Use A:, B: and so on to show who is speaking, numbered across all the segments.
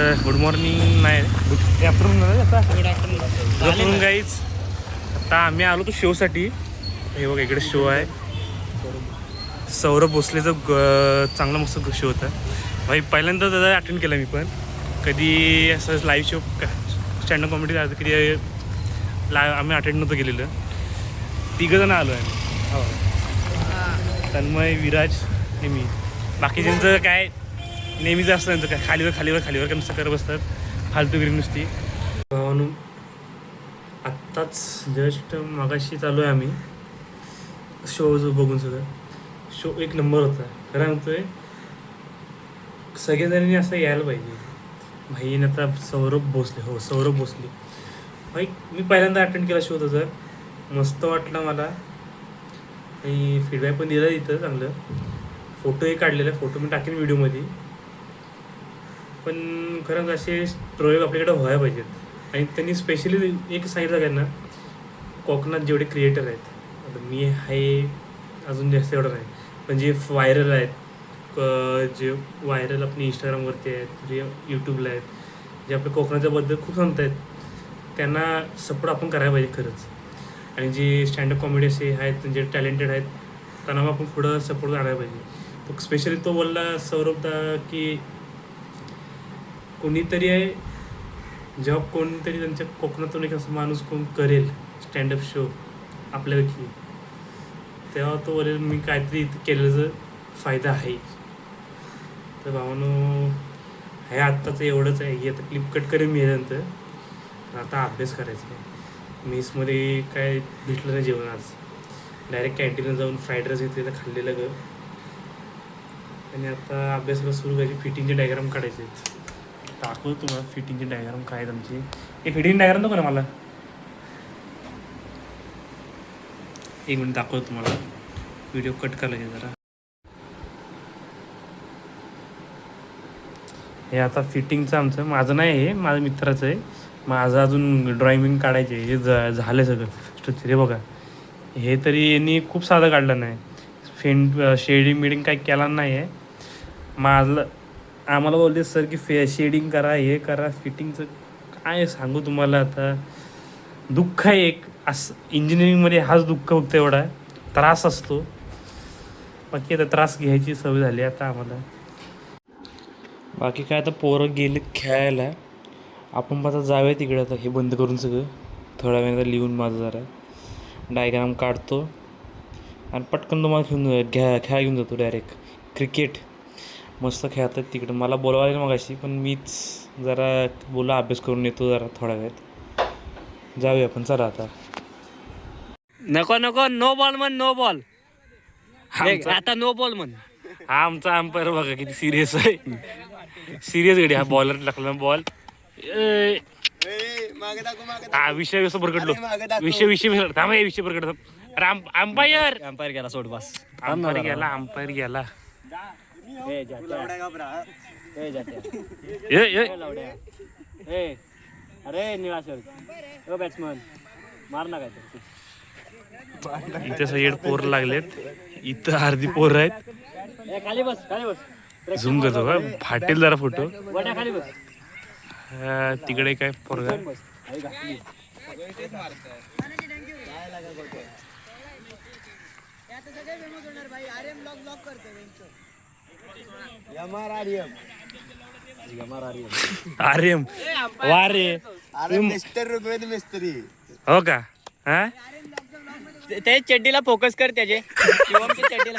A: Good morning नाही good afternoon आता? Good afternoon guys आता आम्ही आलो तो शोसाठी. हे बघा इकडे शो आहे. सौरभ भोसलेचं ग- चांगला मस्त शो होता. भाई पहिल्यांदा त्याचा अटेंड केला मी पण. कधी असं लाईव्ह शो स्टँडअप कॉमेडी कधी ला आम्ही अटेंड नव्हतं केलेलं. तिघंजण आलो आहे हो. तन्मय विराज आणि मी. बाकीच्यांचं काय नेहमीच असतं त्यांचं काय खालीवर खालीवर खालीवर काय नुसतं करत बसतात? फालतूगिरी नुसती. आत्ताच जस्ट मागाशी चालू आहे आम्ही. शो जो बघून सुद्धा शो एक नंबर होता. खरं म्हणतोय सगळेजणांनी असं यायला पाहिजे. भाईने आता सौरभ भोसले हो सौरभ भोसले. भाई मी पहिल्यांदा अटेंड केला शो तर मस्त वाटलं मला. आणि फीडबॅक पण दिला इथं चांगलं. फोटोही काढलेला फोटो मी टाकेन व्हिडिओमध्ये पण खरंच असे प्रयोग आपल्याकडे व्हायला पाहिजेत. आणि त्यांनी स्पेशली एक सांगितलं काय ना कोकणात जेवढे क्रिएटर आहेत आता मी आहे अजून जास्त एवढं नाही. पण जे व्हायरल आहेत क- जे व्हायरल आपले इंस्टाग्रामवरती आहेत जे यूट्यूबला आहेत जे आपल्या कोकणाच्याबद्दल खूप सांगत आहेत त्यांना सपोर्ट आपण करायला पाहिजे खरंच. आणि जे स्टँडअप कॉमेडी असे आहेत जे टॅलेंटेड आहेत त्यांना आपण पुढं सपोर्ट करायला पाहिजे. तो स्पेशली तो बोलला सौरभदा की कोणीतरी आहे जेव्हा कोणीतरी त्यांच्या कोकणातून एक असं माणूस कोण करेल स्टँडअप शो आपल्यापैकी तेव्हा तो बोलेल मी काहीतरी इथं फायदा आहे. तर भावानो हे आत्ताचं एवढंच आहे. हे आता क्लिप कट करेन मी नंतर आता अभ्यास करायचा आहे. मेसमध्ये काय भेटलं नाही जेवण आज. डायरेक्ट कॅन्टीनला जाऊन फ्राईड राईस घेतलेलं खाल्लेलं ग. आणि आता अभ्यासाला सुरू करायची फिटिंगचे डायग्राम काढायचे आहेत. दाखवतो तुम्हाला फिटिंगचे डायग्राम काय तुमचे? आमचे हे फिटिंग डायग्राम नको ना मला. एक मिनिट दाखवतो तुम्हाला. व्हिडिओ कट करायचे जरा. हे आता फिटिंगचं आमचं माझं नाही हे माझ्या मित्राचं आहे. माझं अजून ड्रॉइंग काढायचे हे झालं सगळं. स्ट्रक्चर हे बघा. हे तरी यांनी खूप साधं काढलं नाही. फेंट शेडिंग बिडिंग काही केला नाही आहे. माझं आम्हाला बोलले सर की फे शेडिंग करा हे करा फिटिंगचं काय सांगू तुम्हाला आता? दुःख आहे एक. असं इंजिनिअरिंगमध्ये हाच दुःख फक्त एवढा त्रास असतो. बाकी आता त्रास घ्यायची सवय झाली आता आम्हाला. बाकी काय आता पोरं गेले खेळायला. आपण पण आता जाऊया तिकडे आता. हे बंद करून सगळं. थोड्या वेळ लिहून माझं जरा डायग्राम काढतो. आणि पटकन तुम्हाला घेऊन घ्या खेळा घेऊन जातो डायरेक्ट क्रिकेट. मस्त खेळतात तिकडं. मला बोलवायला मग अशी पण मीच जरा बोला अभ्यास करून येतो जरा थोड्या वेळात. जाऊया आपण चला आता.
B: नको नको नो बॉल म्हण नो बॉल आता नो बॉल म्हण.
A: हा आमचा अंपायर बघा किती सिरियस आहे. सिरियस गडी हा बॉलर टाकला बॉल हा विषय विषय बरकडलो विषय विषय थांबा हे विषय अरे अंपायर
B: अंपायर गेला सोड बस
A: अंपायर गेला अंपायर गेला.
B: ए ए
A: ए ए.
B: ए लावड्या. ए अरे ओ बॅट्समन मार ना काय
A: इथे सगळे पोर लागलेत. इथं अर्धी पोर आहेत.
B: ए खाली बस खाली बस.
A: झूम करतो का? फाटेल जरा फोटो.
B: खाली बस.
A: तिकडे काय पोरगा. आर्यम रे
C: अरे मिस्टर ऋग्वेद मिस्त्री.
A: हो का? हा?
B: ते- चड्डीला फोकस कर त्याचे. शिवमच्या चड्डीला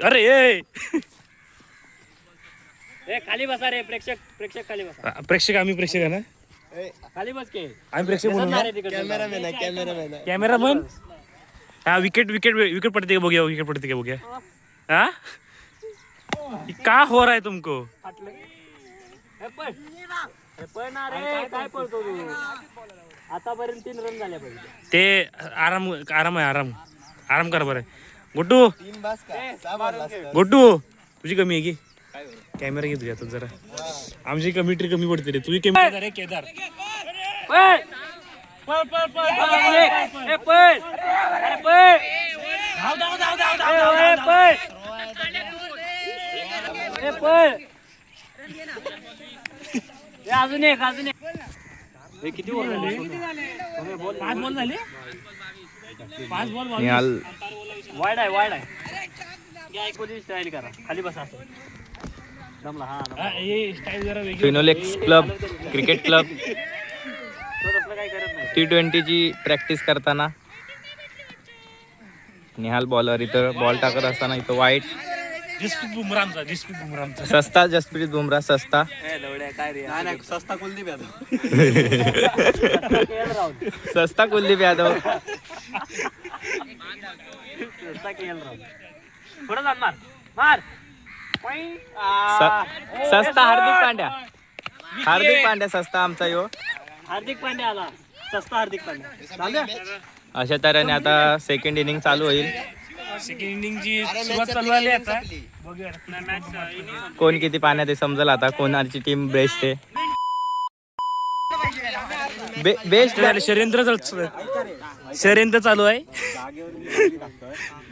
A: अरे ए!
B: ए खाली बसा रे प्रेक्षक प्रेक्षक खाली बसा.
A: प्रेक्षक आम्ही प्रेक्षक आहे ना?
B: खाली बस के.
A: आम्ही प्रेक्षक म्हणून
B: ना? रे तिकडचं.
C: कॅमेरामॅन आहे कॅमेरामॅन आहे.
A: कॅमेरा पण हा विकेट विकेट विकेट पडते का बघूया विकेट पडते का बघूया? हा? का हो रहा है तुमको?
B: आतापर्यंत तीन रन
A: ते आराम आराम आहे आराम. आराम कर बरं. गुड्डू. गुड्डू तुझी कमी आहे की? कॅमेरा घे तुझ्या जरा. आमची कमिट्री कमी पडते रे. तुझी कमी केदार
B: पळ पळ पळ पळ. ए, पळ. अरे पळ. ए, पळ. ए पळ. ए, अजून एक अजून एक. हे किती बॉल पाच बॉल झाले? पाच बॉल वाईड आहे वाईड आहे. करा. खाली बसा असं.
D: फिनोलेक्स क्लब क्रिकेट क्लब
B: तो तसलं काही करत नाही
D: टी ट्वेंटीची प्रॅक्टिस करताना. निहाल बॉलर इथं बॉल टाकत असताना इथं वाईट
A: जसप्रीत बुमरामचा जसप्रीत बुमरामचा
D: सस्ता जसप्रीत बुमराह सस्ता.
C: सस्ता कुलदीप यादव.
D: सस्ता कुलदीप यादव. सस्ता हार्दिक पांड्या. हार्दिक पांड्या सस्ता आमचा यो.
B: हार्दिक पांड्या आला. सस्ता हार्दिक पांड्या.
D: अशा तऱ्हेने आता सेकंड इनिंग चालू होईल.
A: सेकंड इनिंगची सुरुवात चालू आली आता. बघूया. मॅच
D: कोण किती पाण्यात आहे समजेल आता? कोणाची टीम बेस्ट आहे? बेस्ट
A: शरेंद्र शरेंद्र चालू आहे.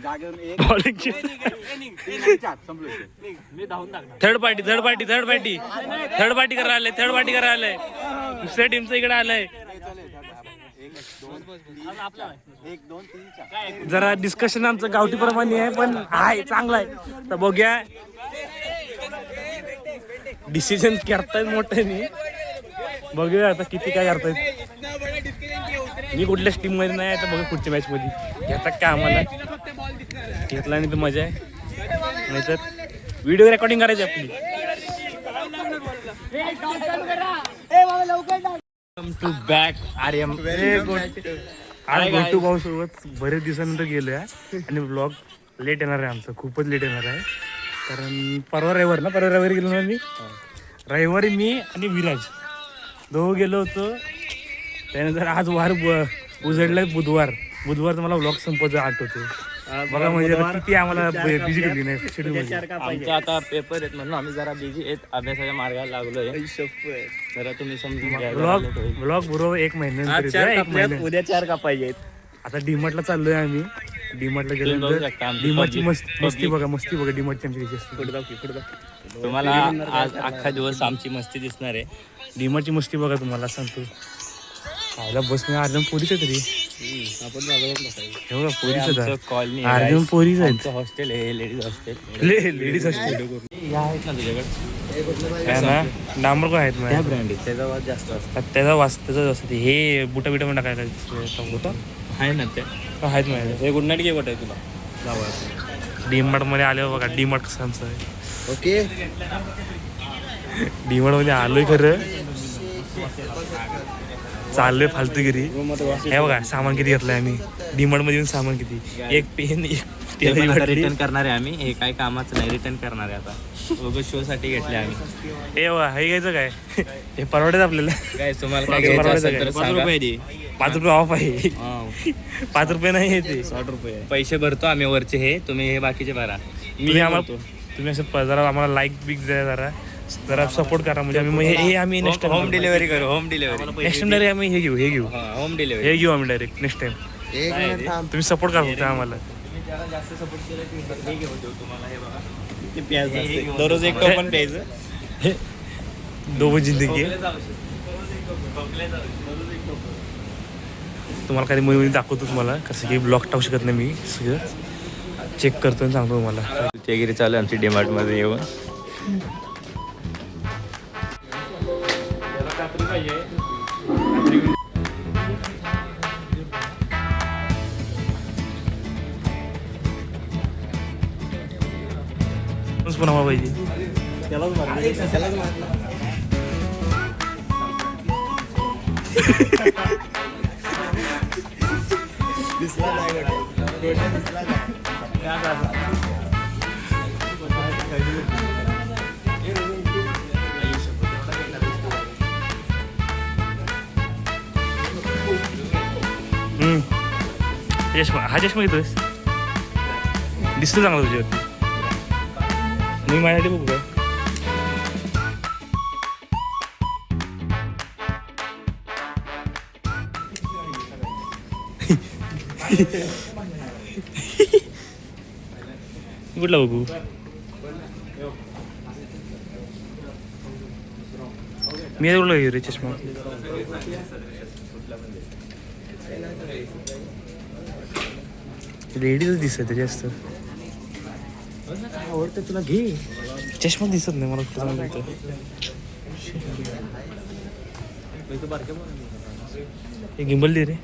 A: बॉलिंगची third party third party third party third party करायला आलंय थर्ड पार्टी करायला आलंय. दुसऱ्या टीमचं इकडे आलंय. जरा डिस्कशन आमचं गावठी प्रमाणे आहे पण आहे चांगलं आहे. तर बघूया. डिसिजन करतायत मोठ्याने. बघूया आता किती काय करतायत. मी कुठल्याच टीममध्ये नाही आता बघा पुढच्या मॅच मध्ये. घेतात का आम्हाला घेतला नाही तर मजा आहे. नाहीतर व्हिडिओ रेकॉर्डिंग करायची आपली.
D: टू बॅक आर्यम
A: आज गोटू भाऊ सोबत बरेच दिवसानंतर गेलोय आणि ब्लॉग लेट येणार आहे आमचं. खूपच लेट येणार आहे. कारण परवा रविवार ना? परवा रविवारी गेलो ना मी? रविवारी मी आणि विराज दोघं गेलो होतो. त्यानंतर आज वार उजडलाय बुधवार. बुधवारचा मला ब्लॉग संपवायचं आठवते बघा म्हणजे किती आम्हाला बिझी केली नाही शेड्यूल
D: आमचे आता पेपर आहेत म्हणून आम्ही जरा बिझी आहेत. अभ्यासाच्या मार्गाला लागलोय. जरा तुम्ही समजून घ्या
A: ब्लॉग. ब्लॉग बरोबर एक महिन्यानंतर येतोय, एक महिन्या
D: उद्या चार का पाहिजेत.
A: आता डीमार्टला चाललोय आम्ही. डीमार्टला गेल्यानंतर
D: आमची
A: डीमार्टची मस्ती मस्ती बघा मस्ती बघा डीमार्टची आमची कशी असते.
D: तुम्हाला आज अख्खा दिवस आमची मस्ती दिसणार आहे.
A: डीमार्टची मस्ती बघा तुम्हाला सांगतो. खायला बस मी अर्जन पोरीच आहे तरी बघा पोरीच आहे
D: कॉलनी
A: अर्जन पोरीच
D: आमचं हॉस्टेल आहे लेडीज हॉस्टेल
A: लेडीज
D: या आहेत ना तुझ्याकडे?
A: आहे ना डांबर पण आहेत माझ्या.
D: ब्रँड त्याचा आवाज जास्त असतो.
A: त्याचा वास त्याचा असते. हे बुटा बिटा पण टाकायला बुटा
D: आहे ना ते.
A: आहेत माझ्या
D: हे गुड नाईट गेवट आहे तुला.
A: डीमार्टमध्ये आल्यावर बघा डीमार्ट कसं आमचं आहे.
C: ओके.
A: डीमार्टमध्ये आलोय खरं. चाललोय फालतूगिरी हे बघा सामान किती घेतलंय आम्ही. डीमार्टमध्ये येऊन सामान किती? एक पेन एक.
D: रिटर्न करणार आहे आम्ही. हे काय कामाचं नाही रिटर्न करणार आहे आता. दोघं शो साठी घेतले आम्ही.
A: हे बघा हे घ्यायचं काय? हे परवडेच आपल्याला.
D: काय तुम्हाला काय
A: पाच
D: घ्यायचं
A: रुपये
D: असेल तर
A: पाच
D: सांगा.
A: पाच रुपये ऑफ आहे. पाच रुपये नाही आहे ते.
D: साठ रुपये. पैसे भरतो आम्ही वरचे हे. तुम्ही हे बाकीचे भरा.
A: तुम्ही आम्हाला तुम्ही असं जरा आम्हाला लाईक बिक द्या जरा. जरा सपोर्ट करा म्हणजे आम्ही मग हे आम्ही नेक्स्ट
D: होम
A: टाइम
D: डिलिव्हरी करू home delivery
A: next time direct आम्ही हे घेऊ हे घेऊ.
D: होम डिलिव्हरी
A: हे घेऊ आम्ही डायरेक्ट नेक्स्ट टाइम
C: एक मिनिट थांब.
A: तुम्ही सपोर्ट करा फक्त आम्हाला.
D: जास्त सपोर्ट केला की हे घेऊन देऊ तुम्हाला हे बघा. दररोज एक टोपण प्यायचं?
A: हे दोघं जिंदगी आहे. तुम्हाला काही मुली मुली दाखवतो तुम्हाला कसं की ब्लॉक टाकू शकत नाही मी सगळं. चेक करतो आणि सांगतो तुम्हाला.
D: चेगिरी चालू आमची डिमार्टमध्ये येऊन.
A: हम्म. चष्मा हा चष्मा घेतोयस दिसतो चांगला तुझ्यावरती. मी माझ्यासाठी बघू काय कुठला बघू? मी कुठला घेऊ रे चष्मा? लेडीज दिसत जास्त आवडतं तुला घे चष्मा दिसत नाही मला कुठं सांगतो हे गिंबल दे रे.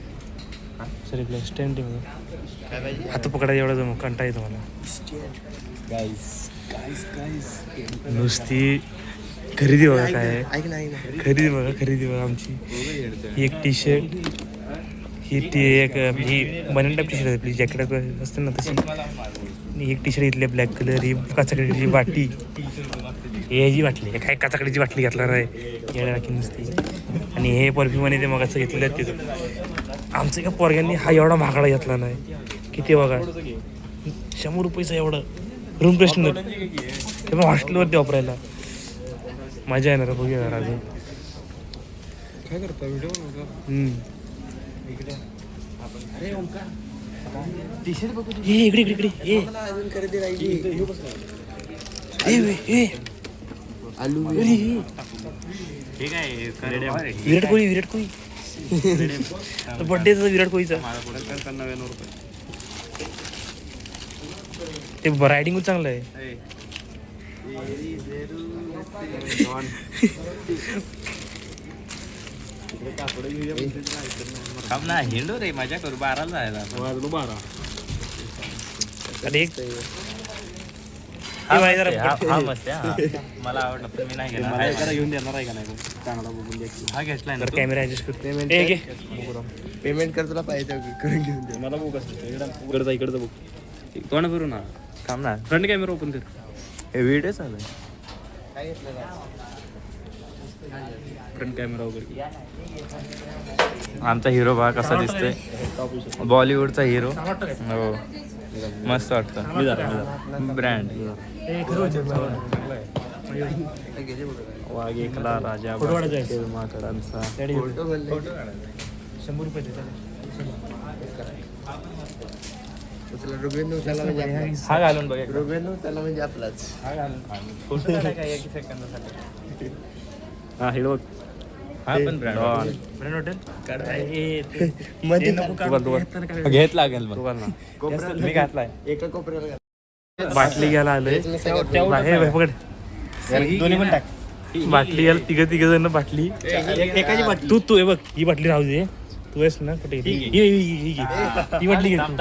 A: सर आपल्या स्टँड हात पकडायला एवढा जमू कंटा येतो मला. नुसती खरेदी बघा काय. खरेदी बघा खरेदी बघा आमची. ही एक टी शर्ट ही टी एक ही बनियन टाईप टी शर्ट आपली जॅकेट असते ना तशी. आणि एक टी शर्ट इथली ब्लॅक कलर ही काचाकडीची बाटी हे बाटली हे काय काचाकडीची बाटली घातला आहे येड्या राखी नुसती. आणि हे परफ्यूम आणि ते मगाचं घेतलेलं आहे तिथं. आमचं एका पोरग्यांनी हा एवढा महागडा घेतला नाही. किती बघा? शंभर रुपयेचा एवढं रूम फ्रेशनर ते पण हॉस्टेलवरती वापरायला. मजा येणार आहे, बघूया जरा अजून.
C: काय करता? व्हिडिओ
A: इकडे. इकडे इकडे ए
C: आलू.
A: विराट कोहली विराट कोहली. बर्थडे विराट कोहलीचा. ते रायडिंग चांगलं आहे.
D: काम ना हिंडो रे मजा करू बाराला जायला.
A: अरे एक हे बाई जरा
D: हा हा मस्त आहे, हा. मला आवडलं पण मी नाही घेणार.
C: घेऊन देणार आहे का नाही चांगला बघून
D: हा घेतलाय ना?
A: कॅमेरा ऍडजस्ट करते ए घे.
C: पेमेंट कर तुला पाहिजे करून घेऊन दे.
B: मला बघ इकडचा इकडचा बघ तोंड फिरू ना.
D: थांब ना.
B: फ्रंट कॅमेरा ओपन कर.
D: हे व्हिडिओ चालू आहे.
B: फ्रंट कॅमेरा वगैरे
D: आमचा हिरो बघा कसा दिसतोय. बॉलिवूडचा हिरो हो. मस्त वाटतं. ब्रँड वाघ एकला राजा. माकडांचा.
A: शंभर रुपये
C: म्हणजे
D: हा घालून बघ
C: त्याला म्हणजे आपलाच.
D: हा घालून. फोटो काढाय काय एक सेकंदासाठी
B: हा हिड बघ.
D: हा पण ब्रँड
A: ब्रँड हॉटेल ए ते-
C: मध्ये
D: घेत लागेल मी घातलाय.
C: एका कोपऱ्याला घाल.
A: बाटली घ्यायला आलोय.
C: तेच मी सगळ्यात
A: बा- हे बाई, पकड.
C: दोन्ही पण टाक.
A: बाटली घ्यायला तिघ तिघ जण बाटली.
C: एकाची बाटली.
A: तू तू हे बघ ही बाटली राहू दे. तू आहेस ना कुठे? ही ही- ही- ही- ही. ही बाटली घे तू.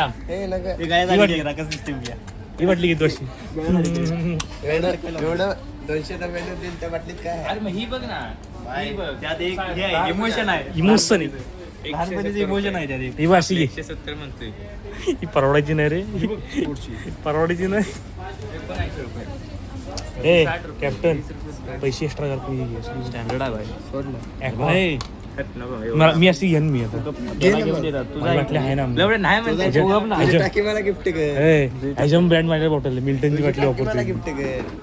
C: हे
A: बाटली घे. तू अशी.
C: एवढं एवढं दोनशे नव्याण्णव देईल त्या बाटलीत काय?
D: अरे मग ही बघ ना. ही बघ.
B: त्यात एक इमोशन आहे
A: इमोशन आहे.
B: लहानपणीचं इमोशन आहे त्यात एक.
A: ही बाशी घे.
D: एकशे सत्तर म्हणतोय.
A: ही परवडायची नाही रे. परवडायची नाही. ए कॅप्टन पैसे एक्स्ट्रा कर तू. घे.
B: स्टँडर्ड आहे भाई.
C: सोड ना.
A: एक बाय. मला- मी अशी घेईन मी आता. बाटली आहे ना
D: एवढं नाही म्हणते
C: तुझं-
A: गप ना.
C: तुझी टाकी मला गिफ्ट कर.
A: ए ॲजम ब्रँड माझ्या बॉटल मिल्टनची बाटली
C: मला
A: वापरतो
C: गिफ्ट कर.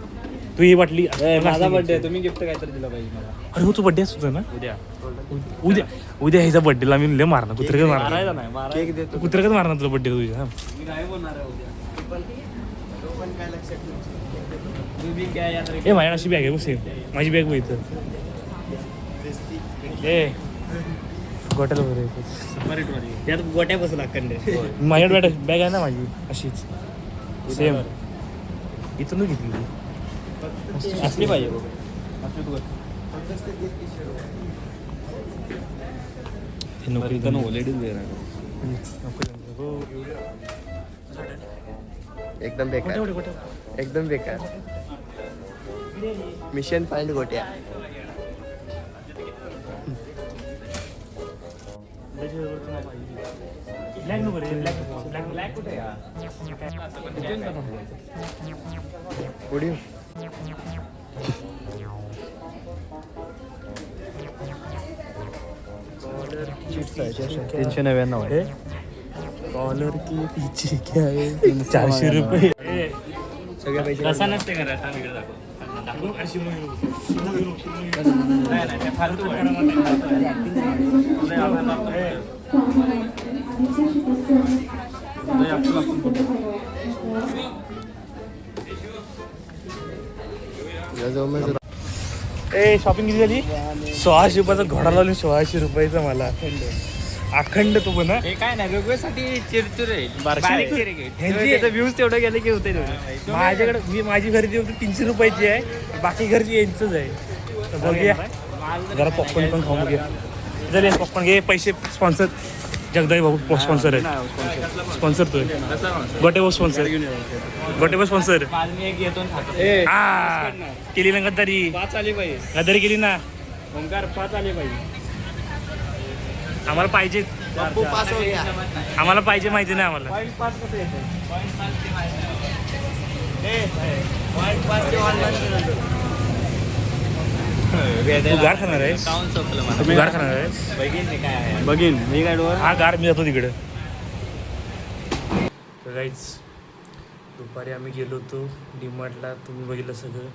A: तू ही बाटली
B: माझा बर्थडे तुम्ही गिफ्ट काहीतरी दिलं पाहिजे मला.
A: अरे हो तू बड्डे असतो ना?
B: उद्या.
A: उद्या उद्या ह्याचा बड्डेला मी लय मारणार कुत्र्याकच मारणार.
B: मारायचा नाही मारायचा.
C: केक देतो.
A: कुत्र्याकच मारणार तुला बड्डे तुझ्या? हा.
B: मी काय बोलणार आहे उद्या.
C: पण तो पण काय लक्षात ठेव.
B: तुम्ही काय यात्रा
A: ए माझ्या अशी बॅग आहे बस माझी बॅग बघितलं ए गोट्याला बरं आहे.
B: त्यात गोट्या बसला कंडे
A: माझ्याकडे बॅग बॅग आहे ना माझी अशीच. सेम इथूनच घेतली
B: असली पाहिजे.
A: नोकरी नको
B: लेडीज वेअर.
C: एकदम बेकार. एकदम बेकार. मिशन फाइंड गोट्या.
A: ब्लॅक नको रे ब्लॅक. ब्लॅक ब्लॅक कुठे
D: तीनशे नव्याण्णव आहे.
A: कॉलर की पीछे क्या है? चारशे रुपये.
C: सगळे पैसे
B: कसा नसते करा थांब इकडे दाखव. नाही नाही ते फालतू
A: ए शॉपिंग किती झाली? सोळाशे रुपयाचा घोडा लावली सोळाशे रुपयाचा मला. अखंड तो पण हा?
B: काय नाही वेगवेगळ्यासाठी चिरचिर आहे व्ह्यूज तेवढे गेले की होते
A: माझ्याकडे मी माझी खरेदी होती तीनशे रुपयाची आहे. बाकी खरेदी यांचंच आहे. बघूया. जरा पॉपकॉर्न पण खाऊन बघूया. जर पॉपकॉर्न घे पैसे स्पॉन्सर जगदाई भाऊ स्पॉन्सर आहे. स्पॉन्सर तो गोटे भाऊ स्पॉन्सर गोटे भाऊ स्पॉन्सर केली ना गद्दारी. गद्दारी केली ना.
B: ओंकार पाच आले पाहिजे
A: आम्हाला पाहिजे. आम्हाला पाहिजे माहिती नाही आम्हाला.
B: पाच कसं येते पॉईंट पाच तू
A: गार खाणार आहेस? तू गार खाणार आहेस?
B: बघीन. मी काय आहे बघीन मी काय
A: हा गार मी जातो तिकडं. तर काहीच दुपारी आम्ही गेलो होतो डीमार्टला तुम्ही बघितलं सगळं.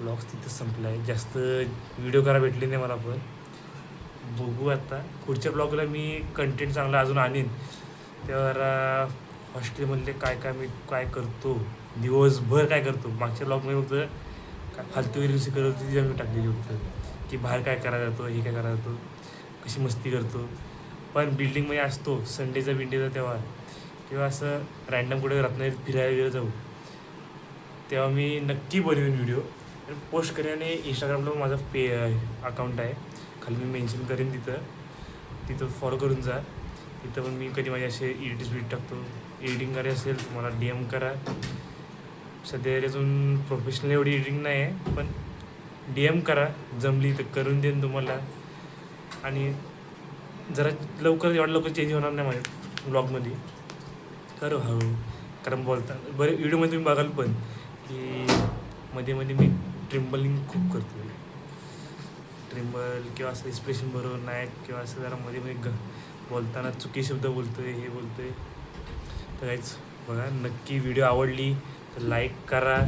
A: ब्लॉग्स तिथं संपला आहे जास्त व्हिडिओ करा भेटले नाही मला पण. बघू आता. पुढच्या ब्लॉगला मी कंटेंट चांगला अजून आणीन. तर हॉस्टेलमधले काय काय मी काय करतो? दिवसभर काय करतो? मागच्या ब्लॉगमध्ये होतं काय फालतू रील्स करत होती ती आम्ही टाकलेली होती की बाहेर काय करायला जातो हे काय करायला जातो कशी मस्ती करतो. पण बिल्डिंगमध्ये असतो संडेचा बिंडेचा तेव्हा. किंवा असं रॅन्डम कुठे रत्नागिरीत फिरायला गेलं जाऊ. तेव्हा मी नक्की बनवेन व्हिडिओ पोस्ट करेन आणि इंस्टाग्रामला माझा पे अकाउंट आहे. खाली मी मेन्शन करेन तिथं. तिथं फॉलो करून जा. तिथं पण मी कधी माझे असे एडिटिंग बीट टाकतो. एडिटिंग करायची असेल तुम्हाला मला डी एम करा. सध्या अजून प्रोफेशनल एवढी एडिटिंग नाही आहे पण डी एम करा जमली तर करून देईन तुम्हाला. आणि जरा लवकर एवढं लवकर चेंज होणार नाही माझ्या ब्लॉगमध्ये करू हळू हो, कारण बोलता बरे व्हिडिओमध्ये तुम्ही बघाल पण की मध्ये मध्ये मी ट्रिम्बलिंग खूप करतो ट्रिम्बल किंवा असं एक्सप्रेशन बरोबर नाही किंवा असं जरा मध्ये मध्ये ग बोलताना चुकी शब्द बोलतोय हे बोलतोय. तर काहीच बघा नक्की व्हिडिओ आवडली. तर लाईक करा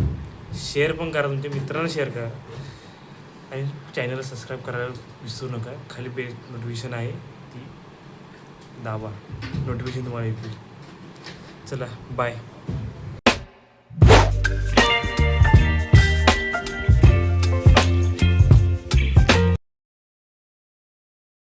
A: शेअर पण करा तुमच्या मित्रांना शेअर करा. आणि चॅनलला सबस्क्राईब करायला विसरू नका. खाली पे नोटिफिकेशन आहे ती दाबा. नोटिफिकेशन तुम्हाला येतील. चला बाय